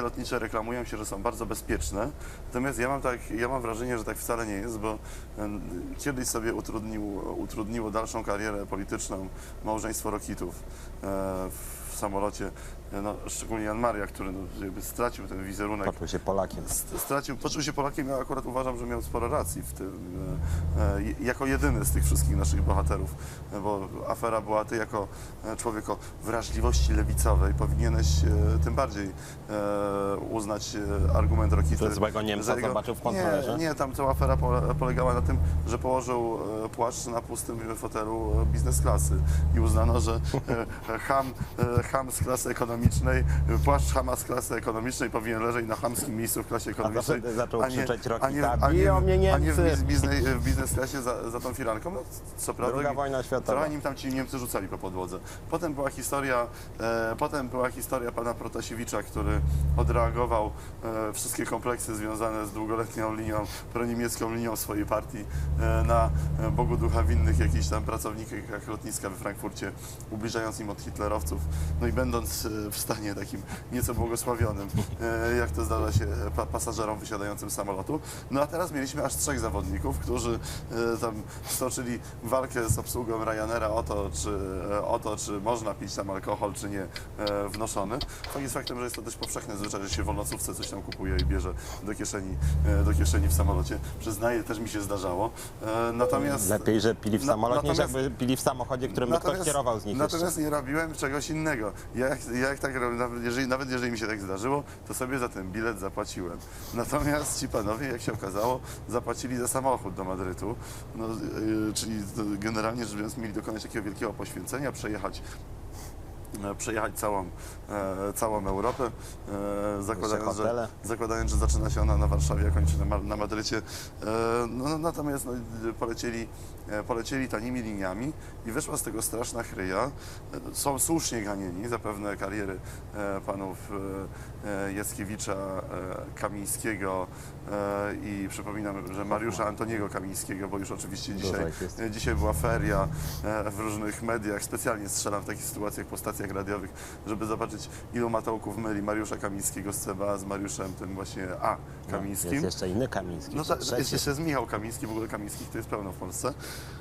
linie lotnicze reklamują się, że są bardzo bezpieczne, natomiast ja mam, tak, ja mam wrażenie, że tak wcale nie jest, bo kiedyś sobie utrudniło, utrudniło dalszą karierę polityczną małżeństwo Rokitów e, w samolocie, no, szczególnie Jan Maria, który no, jakby stracił ten wizerunek Poczuł się Polakiem. St- stracił, poczuł się Polakiem, ja akurat uważam, że miał sporo racji w tym, e, e, jako jedyny z tych wszystkich naszych bohaterów, bo afera była ty jako e, człowiek o wrażliwości lewicowej powinieneś e, tym bardziej e, uznać e, argument Rokity. Że złego Niemca że zobaczył w kontrolerze? Nie, nie, tam cała afera pole, polegała na tym, że położył płaszcz na pustym fotelu biznes klasy i uznano, że ham, ham z klasy ekonomicznej, e, płaszcz hama z klasy ekonomicznej powinien leżeć na hamskim miejscu w klasie A ekonomicznej. zaczął, zaczął a nie- krzyczeć a nie- Rokita, a nie- mnie A nie w, biznes, w biznes klasie za, za tą firanką. No, co prawda, Druga wojna światowa. trochę nim tam ci Niemcy rzucali po podłodze. Potem była historia, e, potem była historia pana Protasiewicza, który odreagował e, wszystkie kompleksy związane z długoletnią linią, proniemiecką linią swojej partii e, na e, Bogu ducha winnych jakichś tam pracownikach lotniska we Frankfurcie, ubliżając im od hitlerowców, no i będąc e, w stanie takim nieco błogosławionym, e, jak to zdarza się pa, pasażerom wysiadającym z samolotu. No a teraz mieliśmy aż trzech zawodników, którzy e, tam stoczyli walkę z obsługą Ryanaira o to, czy, e, o to, czy można pić tam alkohol, czy nie e, wnoszony. Fakt jest faktem, że jest to dość powszechne zwyczaj, że się w wolnocówce coś tam kupuje i bierze do kieszeni, e, do kieszeni w samolocie. Przyznaję, też mi się zdarzało. E, Natomiast... Lepiej, że pili w samolocie, niż jakby pili w samochodzie, którym by ktoś kierował z nich Natomiast jeszcze. nie robiłem czegoś innego. Ja, jak- ja tak robię, nawet jeżeli, nawet jeżeli mi się tak zdarzyło, to sobie za ten bilet zapłaciłem. Natomiast ci panowie, jak się okazało, zapłacili za samochód do Madrytu. No, yy, czyli to generalnie rzecz biorąc mieli dokonać takiego wielkiego poświęcenia, przejechać przejechać całą, e, całą Europę, e, zakładając, że, hotele. zakładając, że zaczyna się ona na Warszawie, a kończy na, Ma- na Madrycie. E, no, natomiast no, polecieli, e, polecieli tanimi liniami i wyszła z tego straszna chryja. E, Są słusznie ganieni, zapewne kariery e, panów e, e, Jackiewicza, e, Kamińskiego e, i przypominam, że Mariusza Antoniego Kamińskiego, bo już oczywiście Dużo dzisiaj, ich jest. e, dzisiaj była feria e, w różnych mediach. Specjalnie strzelam w takich sytuacjach po stacjach radiowych, żeby zobaczyć ilu matołków myli Mariusza Kamińskiego z CBA z Mariuszem tym właśnie A Kamińskim. Jest jeszcze inny Kamiński. No tak, jest jeszcze jest Michał Kamiński, w ogóle Kamińskich to jest pełno w Polsce.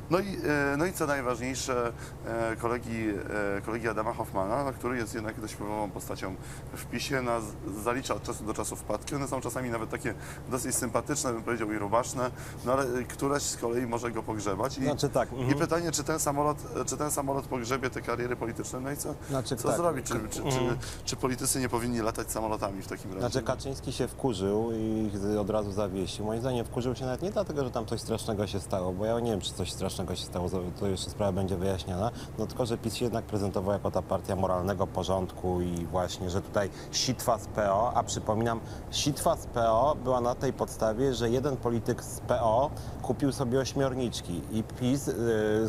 No i, e, no i co najważniejsze, e, kolegi, e, kolegi Adama Hoffmana, który jest jednak dość wpływową postacią w PiSie, nas zalicza od czasu do czasu wpadki. One są czasami nawet takie dosyć sympatyczne, bym powiedział i rubaszne, no ale któraś z kolei może go pogrzebać. I, Znaczy tak, i mhm. pytanie, czy ten, samolot, czy ten samolot pogrzebie te kariery polityczne, no i co, Znaczy co tak. zrobić? Czy, czy, czy, Mhm. czy politycy nie powinni latać samolotami w takim razie? Znaczy Kaczyński się wkurzył i od razu zawiesił. Moim zdaniem wkurzył się nawet nie dlatego, że tam coś strasznego się stało, bo ja nie wiem, czy coś strasznego się stało, to jeszcze sprawa będzie wyjaśniona, no tylko, że PiS się jednak prezentował jako ta partia moralnego porządku i właśnie, że tutaj sitwa z PO, a przypominam, sitwa z PO była na tej podstawie, że jeden polityk z PO kupił sobie ośmiorniczki i PiS, yy,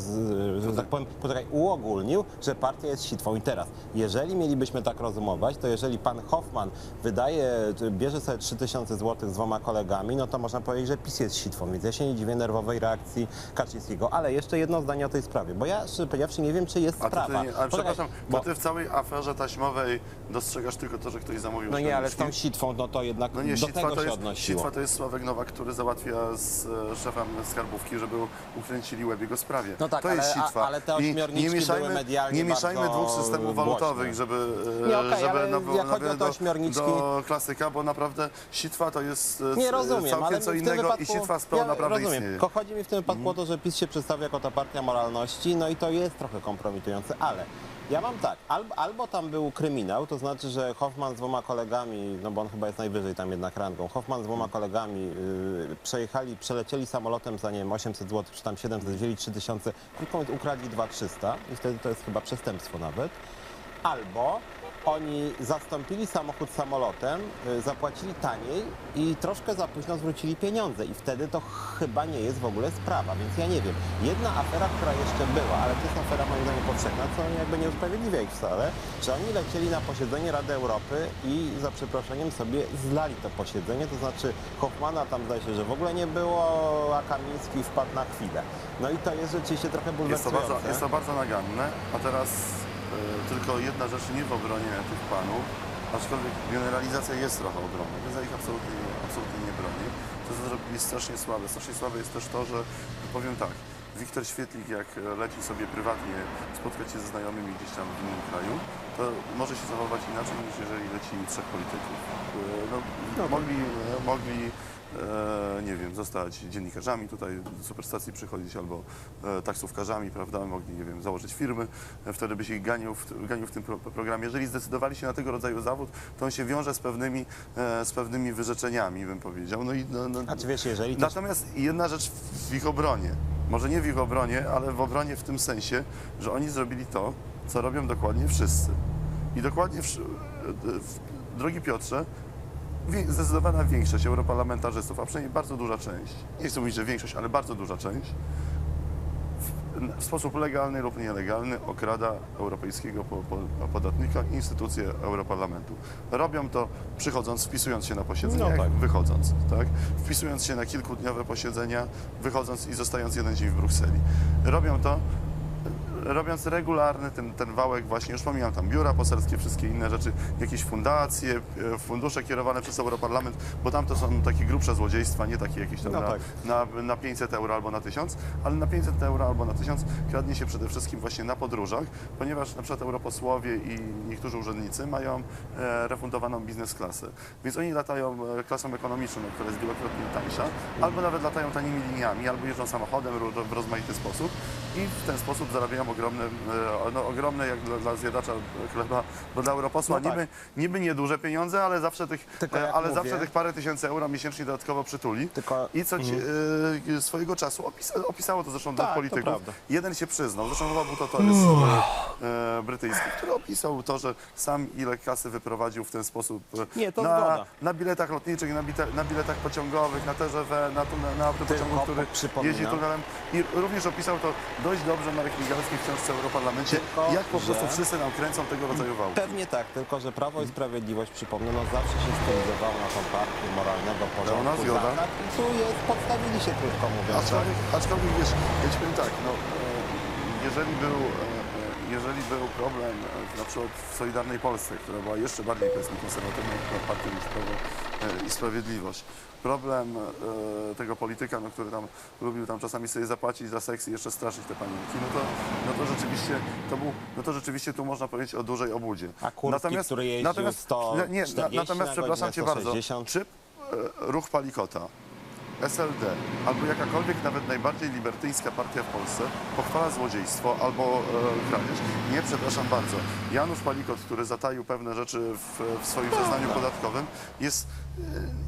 z, że tak powiem, poczekaj, uogólnił, że partia jest sitwą. I teraz, jeżeli mielibyśmy tak rozumować, to jeżeli pan Hoffman wydaje, czy bierze sobie 3000 zł z dwoma kolegami, no to można powiedzieć, że PiS jest sitwą, więc ja się nie dziwię nerwowej reakcji Kaczyńskiego. Ale jeszcze jedno zdanie o tej sprawie, bo ja szczerze powiedziawszy nie wiem, czy jest A ty, sprawa. nie, ale Poczekaj, przepraszam, bo- ty w całej aferze taśmowej dostrzegasz tylko to, że ktoś zamówił No nie, ale z tą sitwą, no to jednak No nie, do tego to, się jest, odnosiło. sitwa to jest Sławek Nowak, który załatwia z e, szefem skarbówki, żeby ukręcili łeb jego sprawie. No tak, to jest ale- a- sitwa. ale te I ośmiorniczki nie mieszajmy, były medialnie Nie mieszajmy dwóch systemów walutowych, żeby, e, Nie, okej, żeby nawo- jak do, ośmiorniczki- do klasyka, bo naprawdę sitwa to jest e, Nie rozumiem, całkiem ale co innego wypadku, i sitwa z ja naprawdę rozumiem. istnieje. Chodzi mi w tym wypadku o to, że PiS się przedstawia jako ta partia moralności, no i to jest trochę kompromitujące, ale ja mam tak, albo, albo tam był kryminał, to znaczy, że Hoffman z dwoma kolegami, no bo on chyba jest najwyżej tam jednak rangą, Hoffman z dwoma kolegami yy, przejechali, przelecieli samolotem za nie wiem 800 zł, czy tam 700, wzięli 3000, tylko ukradli 2300 i wtedy to jest chyba przestępstwo nawet. Albo oni zastąpili samochód samolotem, y, zapłacili taniej i troszkę za późno zwrócili pieniądze i wtedy to chyba nie jest w ogóle sprawa, więc ja nie wiem. Jedna afera, która jeszcze była, ale to jest afera moim zdaniem powszechna, co jakby nie usprawiedliwia ich wcale, że oni lecieli na posiedzenie Rady Europy i za przeproszeniem sobie zlali to posiedzenie, to znaczy Hoffmana tam zdaje się, że w ogóle nie było, a Kamiński wpadł na chwilę. No i to jest rzeczywiście trochę Jest to, bulwersujące. bardzo, jest to bardzo naganne, a teraz tylko jedna rzecz nie w obronie tych panów, aczkolwiek generalizacja jest trochę ogromna, więc ja ich absolutnie, absolutnie nie bronię. To, co zrobili strasznie słabe. Strasznie słabe jest też to, że powiem tak, Wiktor Świetlik, jak leci sobie prywatnie spotkać się ze znajomymi gdzieś tam w innym kraju, to może się zachować inaczej niż jeżeli leci trzech polityków. E, No, mogli, e, mogli e, nie wiem, zostać dziennikarzami tutaj do superstacji przychodzić albo e, taksówkarzami, prawda, mogli, nie wiem, założyć firmy, e, wtedy by się ich ganił w, ganił w tym pro, programie. Jeżeli zdecydowali się na tego rodzaju zawód, to on się wiąże z pewnymi, e, z pewnymi wyrzeczeniami, bym powiedział. No i, no, no, A czy wiesz, jeżeli też Natomiast jedna rzecz w ich obronie, może nie w ich obronie, ale w obronie w tym sensie, że oni zrobili to, co robią dokładnie wszyscy. I dokładnie, w, drogi Piotrze, zdecydowana większość europarlamentarzystów, a przynajmniej bardzo duża część, nie chcę mówić, że większość, ale bardzo duża część, w, sposób legalny lub nielegalny okrada europejskiego po, po, podatnika i instytucje Europarlamentu. Robią to przychodząc, wpisując się na posiedzenia, No tak. wychodząc, tak? Wpisując się na kilkudniowe posiedzenia, wychodząc i zostając jeden dzień w Brukseli. Robią to robiąc regularny ten, ten wałek właśnie, już pomijam tam biura poselskie, wszystkie inne rzeczy, jakieś fundacje, e, fundusze kierowane przez Europarlament, bo tam to są takie grubsze złodziejstwa, nie takie jakieś tam No na, tak. na, na 500 euro albo na 1000, ale na 500 euro albo na 1000 kradnie się przede wszystkim właśnie na podróżach, ponieważ na przykład europosłowie i niektórzy urzędnicy mają e, refundowaną biznes klasę, więc oni latają e, klasą ekonomiczną, która jest wielokrotnie tańsza, albo nawet latają tanimi liniami, albo jeżdżą samochodem w rozmaity sposób i w ten sposób zarabiają ogromne, e, no, ogromne jak dla, dla zjadacza chleba, bo dla europosła No tak. niby, niby nieduże pieniądze, ale zawsze tych, e, ale mówię- zawsze tych parę tysięcy euro miesięcznie dodatkowo przytuli. Tylko- I co ci, e, swojego czasu opisa, opisało to zresztą Tak, dwóch polityków. Jeden się przyznał, zresztą chyba był to Torres e, brytyjski, który opisał to, że sam ile kasy wyprowadził w ten sposób Nie, to na, zgoda. na biletach lotniczych, na, bite, na biletach pociągowych, na TGV, na, tuna- na autopociągu, który jeździ tunelem. I również opisał to dość dobrze Marek Migalski w książce Europarlamencie, Tylko, jak po prostu że- wszyscy nam kręcą tego rodzaju wałki. Pewnie tak, tylko że Prawo i Sprawiedliwość, przypomnę, no zawsze się stylizowało na tą partię moralnego porządku. Zgoda. zasad I tu jest, podstawili się krótko mówiąc. tak? Aczkolwiek, aczkolwiek wiesz, ja ci powiem tak, no, e, jeżeli był, e, jeżeli był problem e, na przykład w Solidarnej Polsce, która była jeszcze bardziej powiedzmy konserwatywną partią niż Prawo e, i Sprawiedliwość, problem e, tego polityka, no, który tam lubił tam czasami sobie zapłacić za seks i jeszcze straszyć te panienki, no to, no to rzeczywiście to był, no to rzeczywiście tu można powiedzieć o dużej obudzie. A Kurski, który jeździł 100, nie, nie, 40 natomiast na przepraszam cię bardzo, 160. czy ruch Palikota SLD albo jakakolwiek nawet najbardziej libertyńska partia w Polsce pochwala złodziejstwo albo e, kradzież. Nie, przepraszam bardzo. Janusz Palikot, który zataił pewne rzeczy w, w swoim zeznaniu podatkowym, jest e,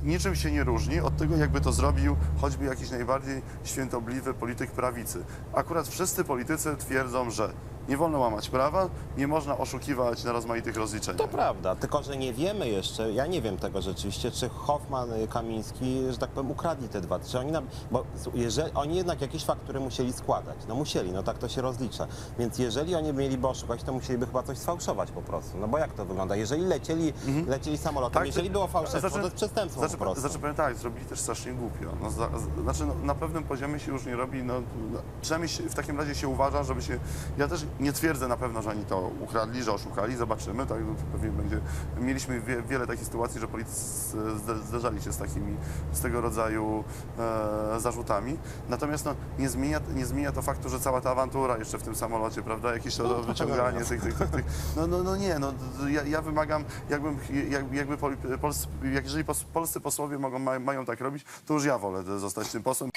niczym się nie różni od tego, jakby to zrobił choćby jakiś najbardziej świętobliwy polityk prawicy. Akurat wszyscy politycy twierdzą, że nie wolno łamać prawa, nie można oszukiwać na rozmaitych rozliczeniach. To prawda, tylko że nie wiemy jeszcze, ja nie wiem tego rzeczywiście, czy Hoffman, y, Kamiński, że tak powiem, ukradli te dwa, czy oni, bo jeżeli, oni jednak jakieś faktury musieli składać, no musieli, no tak to się rozlicza, więc jeżeli oni mieliby oszukać, to musieliby chyba coś sfałszować po prostu, no bo jak to wygląda, jeżeli lecieli, lecieli samolotem, Tak, jeżeli było fałszerstwo, znaczy- to jest przestępstwo Znaczy, po prostu. znaczy powiem tak, zrobili też strasznie głupio. No, za, znaczy, no, na pewnym poziomie się już nie robi, no, no, przynajmniej w takim razie się uważa, żeby się, ja też nie twierdzę na pewno, że oni to ukradli, że oszukali, zobaczymy, tak, no, pewnie będzie, mieliśmy wie, wiele takich sytuacji, że politycy zde- zderzali się z takimi, z tego rodzaju e, zarzutami, natomiast no, nie, zmienia, nie zmienia to faktu, że cała ta awantura jeszcze w tym samolocie, prawda, jakieś to No, wyciąganie to tych, tych, tych, tych, no, no, no nie, no, ja, ja wymagam, jakbym, jak, jakby poli- polscy, jak jeżeli pos, polscy posłowie mogą, ma, mają tak robić, to już ja wolę zostać tym posłem,